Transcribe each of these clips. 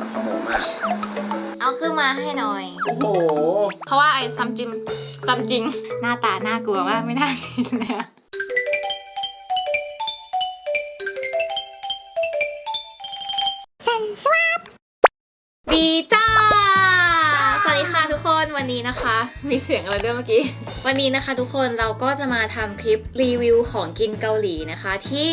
มันขโมยมาก เอาขึ้นมาให้หน่อย โอ้โห เพราะว่าไอ้ซัมจิมซัมจริง หน้าตาน่ากลัวมากไม่น่ากินเลยอะดีจ้าสวัสดี คนวันนี้นะคะ มีเสียงอะไรด้วยเมื่อกี้ วันนี้นะคะทุกคนเราก็จะมาทำคลิปรีวิวของกินเกาหลีนะคะ ที่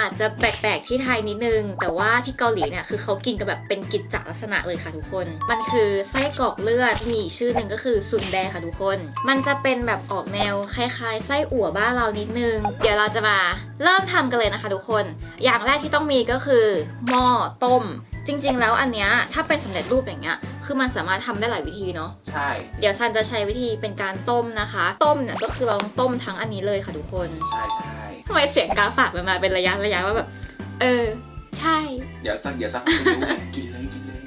อาจจะแปลกๆที่ไทยนิดนึง แต่ว่าที่เกาหลีเนี่ยคือเขากินกันแบบเป็นกิจจลักษณะเลยค่ะทุกคน มันคือไส้กรอกเลือดมีชื่อหนึ่งก็คือซุนแดค่ะทุกคน มันจะเป็นแบบออกแนวคล้ายๆ ไส้อั่วบ้านเรานิดนึง เดี๋ยวเราจะมาเริ่มทำกันเลยนะคะทุกคน อย่างแรกที่ต้องมีก็คือหม้อต้ม จริง ๆ แล้วอันเนี้ยถ้าเป็นสำเร็จรูปอย่างเงี้ยคือมันสามารถทำได้หลายวิธีเนาะใช่ เดี๋ยวซันจะใช้วิธีเป็นการต้มนะคะ ต้มเนี่ยก็คือเราต้องต้มทั้งอันนี้เลยค่ะทุกคนใช่ใช่ทำไมเสียงกราฝากมันมาเป็นระยะระยะว่าแบบเออใช่ เดี๋ยวสักเดี๋ยวสักพักจะรู้ไงกินเลยกินเลย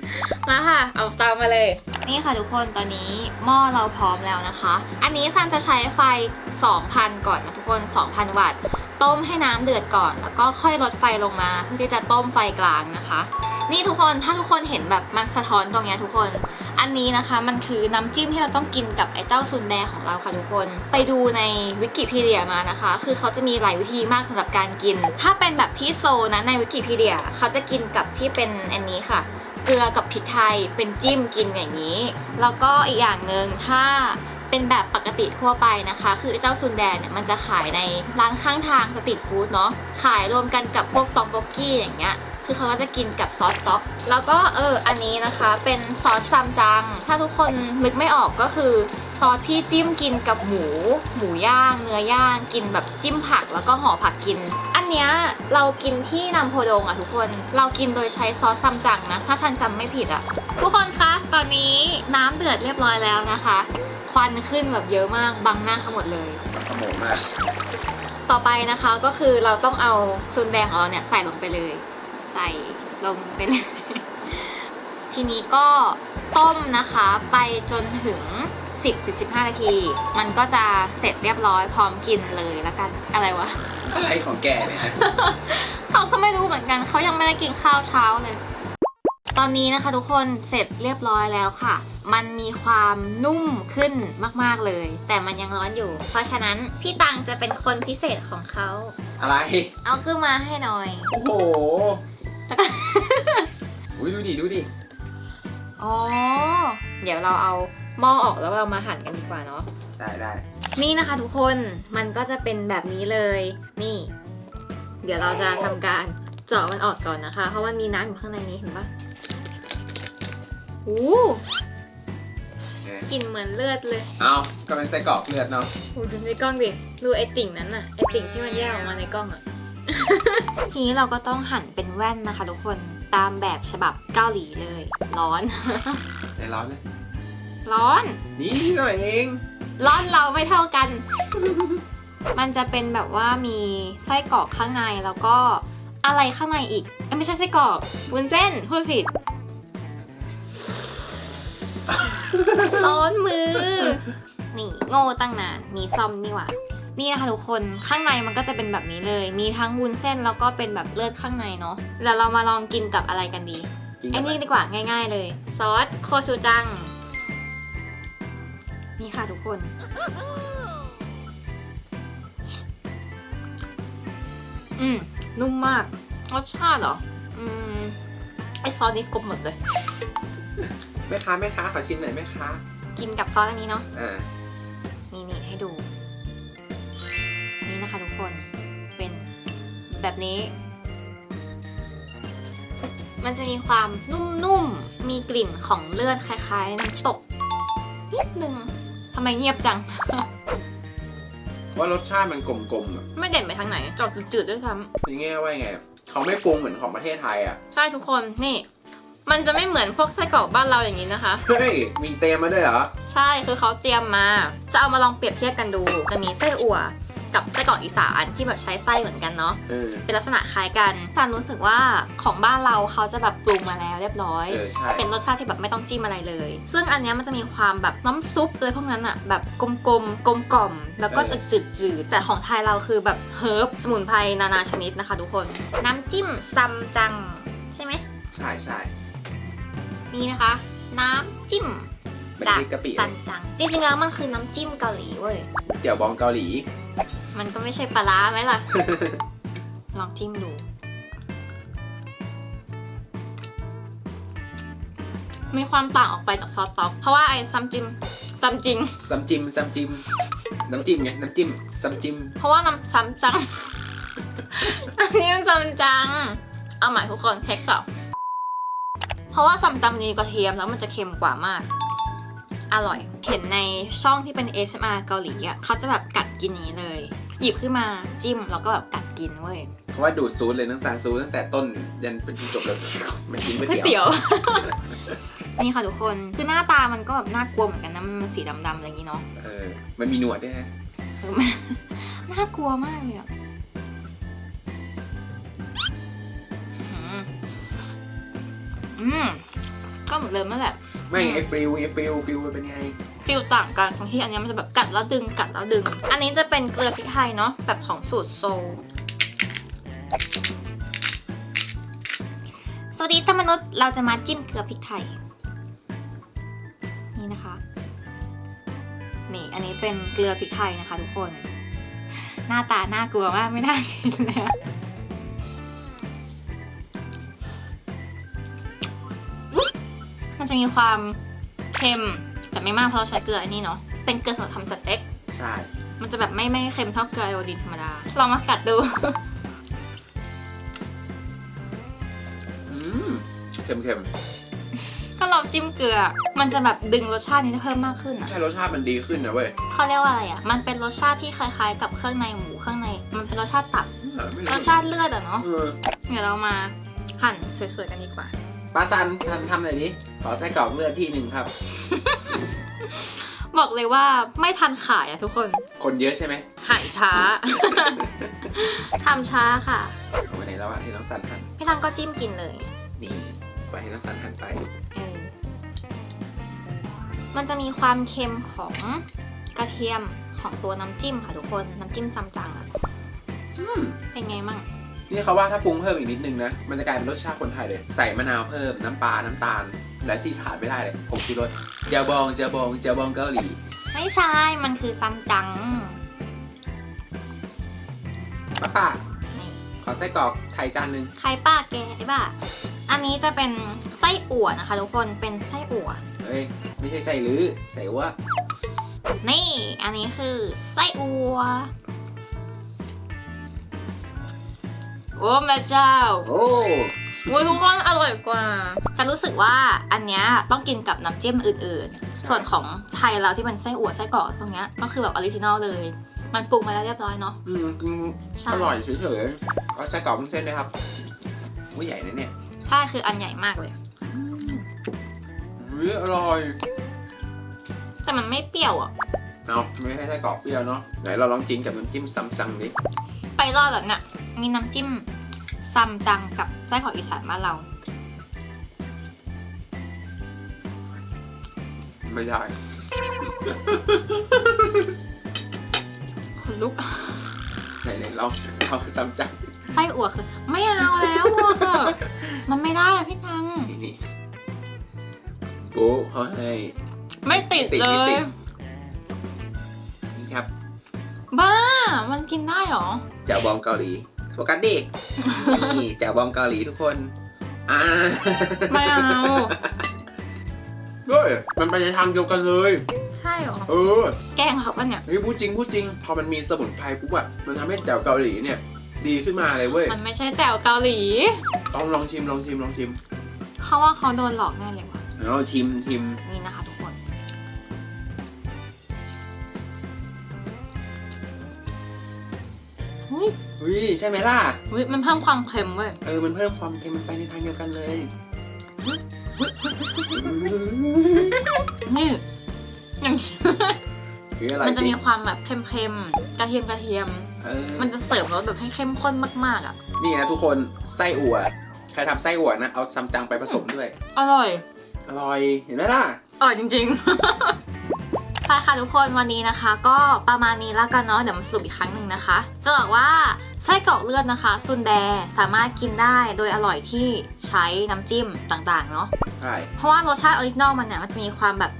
มาค่ะ เอาเตามาเลย นี่ค่ะทุกคนตอนนี้หม้อเราพร้อมแล้วนะคะ อันนี้ซันจะใช้ไฟ 2,000 ก่อนนะทุกคน 2,000 วัตต์ ต้มให้น้ำเดือดก่อน แล้วก็ค่อยลดไฟลงมา เพื่อที่จะต้มไฟกลางนะคะ นี่ทุกคนถ้าทุกคนเห็นแบบมันสะท้อนตรงเนี้ยทุกคน อันนี้นะคะมันคือน้ำจิ้มที่เราต้องกินกับไอ้เจ้าซุนแดของเราค่ะทุกคน ไปดูในวิกิพีเดียมานะคะ คือเขาจะมีหลายวิธีมากสำหรับการกิน ถ้าเป็นแบบที่โซนะในวิกิพีเดียเขาจะกินกับที่เป็นอันนี้ค่ะเกลือกับพริกไทยเป็นจิ้มกินอย่างนี้ แล้วก็อีกอย่างหนึ่งถ้า เป็นแบบปกติทั่วไปนะคะ คือเจ้าซุนแดนเนี่ยมันจะขายในร้านข้างทางสตรีทฟู้ดเนาะขายรวมกันกับพวกตอกโบกกี้อย่างเงี้ยคือเขาก็จะกินกับซอสต๊อก แล้วก็เอออันนี้นะคะเป็นซอสซัมจัง ถ้าทุกคนนึกไม่ออกก็คือซอสที่จิ้มกินกับหมู หมูย่าง เนื้อย่างกินแบบจิ้มผักแล้วก็ห่อผักกิน นเนี้ยเรากินที่นำโพดงอะทุกคน เรากินโดยใช้ซอสซัมจังนะ ถ้าฉันจำไม่ผิดอะ ทุกคนคะ ตอนนี้น้ำเดือดเรียบร้อยแล้วนะคะ ควันขึ้นแบบเยอะมาก บังหน้าเขาหมดเลยมันขโมยมากต่อไปนะคะก็คือเราต้องเอาซุนแดงของเราเนี่ยใส่ลงไปเลย ใส่ลงไปเลย ทีนี้ก็ต้มนะคะไปจนถึง 10-15 นาที มันก็จะเสร็จเรียบร้อยพร้อมกินเลยแล้วกันอะไรวะ อะไรของแกเนี่ยนะเขาก็ไม่รู้เหมือนกันเขายังไม่ได้กินข้าวเช้าเลย ตอนนี้นะคะทุกคนเสร็จเรียบร้อยแล้วค่ะ มันมีความนุ่มขึ้นมากๆเลย แต่มันยังร้อนอยู่ เพราะฉะนั้นพี่ตังจะเป็นคนพิเศษของเขาอะไร เอาขึ้นมาให้หน่อยโอ้โหแล้วก็ อุ้ยดูดิดูดิอ๋อเดี๋ยวเราเอา หม้อออกแล้วเรามาหั่นกันดีกว่าเนาะ ได้ได้นี่นะคะทุกคนมันก็จะเป็นแบบนี้เลย นี่ เดี๋ยวเราจะทำการเจาะมันออกก่อนนะคะ เพราะมันมีน้ำอยู่ข้างในนี้เห็นปะโอ้เอ๊ะกลิ่นเหมือนเลือดเลยเอาก็เป็นไส้กรอกเลือดเนาะโอ้ดูในกล้องดิดูไอติ่งนั้นน่ะไอติ่งที่มันแยกออกมาในกล้องอะ ทีนี้เราก็ต้องหั่นเป็นแว่นนะคะ ทุกคนตามแบบฉบับเกาหลีเลย ร้อนใจร้อนเลย ร้อน นี่หน่อยเอง ร้อนเราไม่เท่ากัน มันจะเป็นแบบว่ามีไส้กรอกข้างในแล้วก็อะไรข้างในอีกเอ้ยไม่ใช่ไส้กรอกวุ้นเส้นพูดผิด ร้อนมือ นี่โง่ตั้งนาน มีซ่อมนี่หว่า นี่นะคะทุกคนข้างในมันก็จะเป็นแบบนี้เลย มีทั้งวุ้นเส้นแล้วก็เป็นแบบเลือดข้างในเนาะเดี๋ยวเรามาลองกินกับอะไรกันดี กินไอ้กับนี่ดีกว่าง่าย ๆเลย ซอสโคชูจัง นี่ค่ะทุกคน อืม นุ่มมาก รสชาติเหรอ อืม ไอซอสนี้กลมหมดเลย แม่ค้าแม่ค้าขอชิมหน่อยแม่ค้ากินกับซอสอันนี้เนาะ อ่า นี่นี่ให้ดู นี่นะคะทุกคน เป็นแบบนี้ มันจะมีความนุ่มๆ มีกลิ่นของเลือดคล้ายๆ น้ำตกนิดนึง ทำไมเงียบจัง ว่ารสชาติมันกลมๆอะไม่เด่นไปทางไหนจอกจืดๆด้วยซ้ยังไงว่ายังไงเขาไม่ปรุงเหมือนของประเทศไทยอะำใช่ทุกคนนี่ มันจะไม่เหมือนพวกไส้กรอกบ้านเราอย่างนี้นะคะ เฮ้ยมีเตรียมมาด้วยเหรอ ใช่คือเขาเตรียมมา จะเอามาลองเปรียบเทียบกันดู จะมีไส้อั่ว กับไส้กรอกอีสานที่แบบใช้ไส้เหมือนกันเนาะเออเป็นลักษณะคล้ายกันซันรู้สึกว่าของบ้านเราเขาจะแบบปรุงมาแล้วเรียบร้อย เออใช่ เป็นรสชาติที่แบบไม่ต้องจิ้มอะไรเลย ซึ่งอันเนี้ยมันจะมีความแบบน้ำซุปเลยพวกนั้นอะแบบกลมๆ กลมกล่อมๆแล้วก็จะจืดๆแต่ของไทยเราคือแบบเฮิร์บสมุนไพรนานาชนิดนะคะทุกคน น้ำจิ้มซัมจัง ใช่ไหมใช่ใช่นี่นะคะ น้ำจิ้มเป็นจากพริกกะปิซันจัง จริงๆแล้วมันคือน้ำจิ้มเกาหลีเว้ย เจียวบองเกาหลี มันก็ไม่ใช่ปลาร้าไหมล่ะ ลองจิ้มดู มีความต่างออกไปจากซอสต๊อก เพราะว่าไอ้ซัมจิมซัมจิง ซัมจิมซัมจิม น้ำจิ้มไง น้ำจิ้มซัมจิม เพราะว่าน้ำซัมจัง อันนี้มันซัมจัง เอาใหม่ทุกคนเทคสองเพราะว่าซัมจังมีกระเทียมแล้วมันจะเค็มกว่ามาก อร่อย เห็นในช่องที่เป็น ASMR เกาหลีอะเขาจะแบบกัดกินอย่างนี้เลย หยิบขึ้นมาจิ้มแล้วก็แบบกัดกินเว้ยเพราะว่าดูดซูดเลยทั้งสารซูดตั้งแต่ต้นยันเป็นจบเลยมันกินก๋วยก๋วยเตี๋เตี๋ยยว ว นี่ค่ะทุกคน คือหน้าตามันก็แบบน่ากลัวเหมือนกันนะมันสีดำๆอะไรอย่างนี้เนาะเออ มันมีหนวดด้วยนะเออมัน น่ากลัวมากเลยอะอืมอืม ก็เหมือนเดิมนั่นแหละ ไม่ไอ้ฟิลไอ้ฟิลฟิลมันเป็นไงฟิลต่างกันตรงที่อันเนี้ยมันจะแบบกัดแล้วดึงกัดแล้วดึง อันนี้จะเป็นเกลือพริกไทยเนาะแบบของสูตรโซลสวัสดีท่านมนุษย์เราจะมาจิ้มเกลือพริกไทย นี่นะคะ นี่อันนี้เป็นเกลือพริกไทยนะคะทุกคน หน้าตาน่ากลัวมากไม่น่ากินเลยอะอุ๊ย มันจะมีความเค็มแต่ไม่มากเพราะเราใช้เกลืออันนี้เนาะ เป็นเกลือสำหรับทำสเต็ก ใช่ มันจะแบบไม่ไม่เค็มเท่าเกลือไอโอดีนธรรมดา ลองมากัดดู อืมเค็มเค็มถ้าเราจิ้มเกลือ มันจะแบบดึงรสชาตินี้ให้เพิ่มมากขึ้นๆ อะ ใช่รสชาติมันดีขึ้นนะเว้ยเขาเรียกว่าอะไรอะ มันเป็นรสชาติที่คล้ายๆ กับเครื่องในหมูเครื่องใน มันเป็นรสชาติตับเออไม่รรู้สชาติเลือดอะเนาะ เออ เดี๋ยวเรามาหั่นสวยๆกันดีกว่า ปลาซันทำทำหน่อยดิขอไส้กรอกเลือดที่หนึ่งครับ บอกเลยว่าไม่ทันขายอะทุกคน คนเยอะใช่ไหมหั่นช้า ทำช้าค่ะ เอาไปไหนแล้วอะที่น้องสันหั่นพี่ทังก็จิ้มกินเลย นี่ไปให้น้องสันหั่นไป เออมันจะมีความเค็มของกระเทียมของตัวน้ำจิ้มค่ะทุกคน น้ำจิ้มซัมจังอะอืมเป็นไงมั่ง นี่เขาว่าถ้าปรุงเพิ่มอีกนิดนึงนะ มันจะกลายเป็นรสชาติคนไทยเลย ใส่มะนาวเพิ่มน้ำปลา น้ำตาล และที่ขาดไม่ได้เลยผงชูรสเจียวบองเจียวบองเจียวบองเกาหลี ไม่ใช่ มันคือซัมจังป้าป้านี่ขอไส้กรอกไทยจานหนึ่งใครป้าแกไอ้บ้า อันนี้จะเป็นไส้อั่วนะคะทุกคน เป็นไส้อั่ว เฮ้ย ไม่ใช่ไส้ลื้อใส่ว่านี่ อันนี้คือไส้อั่ว โอ้แม่เจ้า โอ้โอ้ยทุกคนอร่อยกว่าฉันรู้สึกว่าอันเนี้ยต้องกินกับน้ำจิ้มอื่นๆ ส่วนของไทยเราที่เป็นไส้อั่วไส้กรอกตรงเนี้ยก็คือแบบออริจินอลเลย มันปรุงมาแล้วเรียบร้อยเนาะ อืมกินใช่ อร่อยเฉยๆเอาไส้กรอกเป็นเส้นด้วยครับว่าใหญ่นะเนี่ยใช่คืออันใหญ่มากเลยเฮ้ยอร่อยแต่มันไม่เปรี้ยวอะ เอาไม่ให้ไส้กรอกเปรี้ยวเนาะไหนเราลองกินกับน้ำจิ้มซัมซังดิไปรอดแล้วเนี่ย มีน้ำจิ้มซัมจังกับไส้ของอีสานบ้านเรา ไม่ได้ คนลุก ไหนไหนลองเอาซัมจังไส้อั่วคือ ไม่เอาแล้วอะมันไม่ได้อะพี่ตัง นี่นี่โอ้เขาให้ไม่ติดติดเลไม่ติยดนี่ครับ บ้า มันกินได้เหรอแจ่วบองเกาหลี โฟกัสดิ นี่แจ่วบองเกาหลีทุกคนอ่าไม่เอา เฮ้ยมันไปในทางเดียวกันเลย ใช่เหรอ เออแกล้งเขาปะเนี่ย เฮ้ยพูดจริงพูดจริง พอมันมีสมุนไพรปุ๊บอะมันทำให้แจ่วเกาหลีเนี่ย ดีขึ้นมาเลยเว้ยมันไม่ใช่แจ่วเกาหลี ต้องลองชิมลองชิมลองชิมเขาว่าเขาโดนหลอกแน่เลยว่ะเอาชิมชิมนี่นะคะทุกคน เฮ้ย เฮ้ยใช่ไหมล่ะเฮ้ยมันเพิ่มความเค็มเว้ยเออ มันเพิ่มความเค็มมันไปในทางเดียวกันเลยนี่อย่างคืออะไรมันจะสิมีความแบบเค็มๆกระเทียมกระเทียม เออมันจะเสริมรสแบบให้เข้มข้นมากๆอะ นี่นะทุกคนไส้อั่วใครทำไส้อั่วนะ เอาซัมจังไปผสมด้วย อร่อย อร่อย เห็นไหมล่ะ อร่อยจริงๆไป ค่ะทุกคนวันนี้นะคะ ก็ประมาณนี้แล้วกันเนาะเดี๋ยวมาสรุปอีกครั้งหนึ่งนะคะจะบอกว่าไส้กรอกเลือดนะคะ ซุนแดสามารถกินได้โดยอร่อยที่ใช้น้ำจิ้มต่างๆเนาะใช่เพราะว่ารสชาติออริจินอลมันเนี่ยมันจะมีความแบบ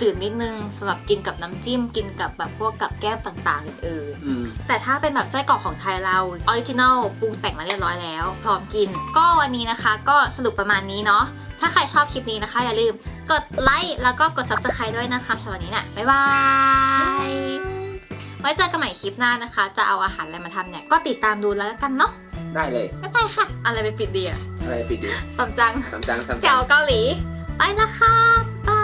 จืดๆนิดนึงสำหรับกินกับน้ำจิ้มกินกับแบบพวกกับแก้มต่างๆอื่นอืมๆแต่ถ้าเป็นแบบไส้กรอกของไทยเราออริจินอลปรุงแต่งมาเรียบร้อยแล้ว พร้อมกิน ก็วันนี้นะคะ ก็สรุปประมาณนี้เนาะถ้าใครชอบคลิปนี้นะคะอย่าลืม กดไลค์แล้วก็กด subscribe ด้วยนะคะสำหรับวันนี้เนี่ยบ๊ายบายไว้เจอกันใหม่คลิปหน้านะคะ จะเอาอาหารอะไรมาทำเนี่ย ก็ติดตามดูแล้วกันเนาะได้เลย บ๊ายบายค่ะ อะไรไปปิดดีอะอะไรปิดดีสมจังสามจังสามจัเจ้างเกาหลี ไปละค่ะ